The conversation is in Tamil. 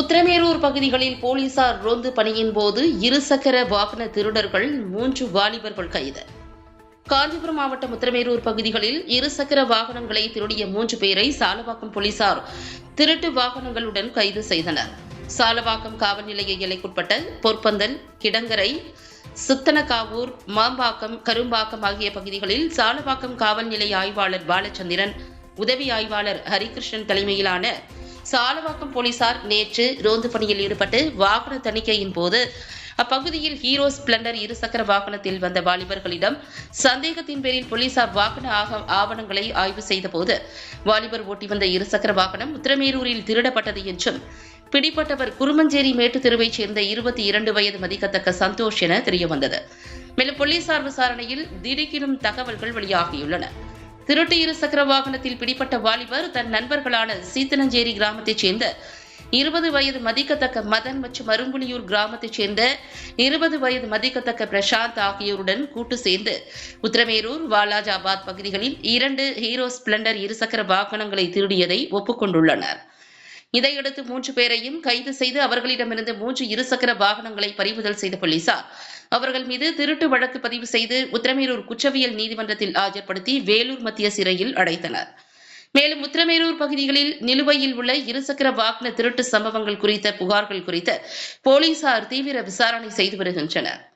உத்திரமேரூர் பகுதிகளில் போலீசார் ரோந்து பணியின் போது இருசக்கர வாகன திருடர்கள் மூன்று வாலிபர்கள் கைது. காஞ்சிபுரம் மாவட்டம் உத்திரமேரூர் பகுதிகளில் இருசக்கர வாகனங்களை திருடிய மூன்று பேரை சாலவாக்கம் போலீசார் திருட்டு வாகனங்களுடன் கைது செய்தனர். சாலவாக்கம் காவல் நிலைய எல்லைக்குட்பட்ட பொற்பந்தல் கிடங்கரை சித்தனக்காவூர் மாம்பாக்கம் கரும்பாக்கம் ஆகிய பகுதிகளில் சாலவாக்கம் காவல் நிலைய ஆய்வாளர் பாலச்சந்திரன் உதவி ஆய்வாளர் ஹரிகிருஷ்ணன் தலைமையிலான சாலவாக்கம் போலீசார் நேற்று ரோந்து பணியில் ஈடுபட்டு வாகன தணிக்கையின் போது அப்பகுதியில் ஹீரோ ஸ்பிளண்டர் இருசக்கர வாகனத்தில் வந்த வாலிபர்களிடம் சந்தேகத்தின் பேரில் போலீசார் வாகன ஆவணங்களை ஆய்வு செய்தபோது வாலிபர் ஓட்டி வந்த இருசக்கர வாகனம் உத்திரமேரூரில் திருடப்பட்டது என்றும் பிடிப்பட்டவர் குருமஞ்சேரி மேட்டு தெருவைச் சேர்ந்த இருபத்தி இரண்டு வயது மதிக்கத்தக்க சந்தோஷ் என தெரியவந்தது. மேலும் போலீசார் விசாரணையில் திடுக்கிடும் தகவல்கள் வெளியாகியுள்ளன. திருட்டு இருசக்கர வாகனத்தில் பிடிப்பட்ட வாலிபர் தன் நண்பர்களான சீத்தனஞ்சேரி கிராமத்தைச் சேர்ந்த இருபது வயது மதிக்கத்தக்க மதன் மற்றும் அருங்குனியூர் கிராமத்தைச் சேர்ந்த இருபது வயது மதிக்கத்தக்க பிரசாந்த் ஆகியோருடன் கூட்டு சேர்ந்து உத்திரமேரூர் வாலாஜாபாத் பகுதிகளில் இரண்டு ஹீரோ ஸ்பிளண்டர் இருசக்கர வாகனங்களை திருடியதை ஒப்புக்கொண்டுள்ளனர். இதையடுத்து மூன்று பேரையும் கைது செய்து அவர்களிடமிருந்து மூன்று இருசக்கர வாகனங்களை பறிமுதல் செய்த போலீசார். அவர்கள் மீது திருட்டு வழக்கு பதிவு செய்து உத்திரமேரூர் குற்றவியல் நீதிமன்றத்தில் ஆஜர்படுத்தி வேலூர் மத்திய சிறையில் அடைத்தனர். மேலும் உத்திரமேரூர் பகுதிகளில் நிலுவையில் உள்ள இருசக்கர வாகன திருட்டு சம்பவங்கள் குறித்த புகார்கள் குறித்து போலீசார் தீவிர விசாரணை செய்து வருகின்றனர்.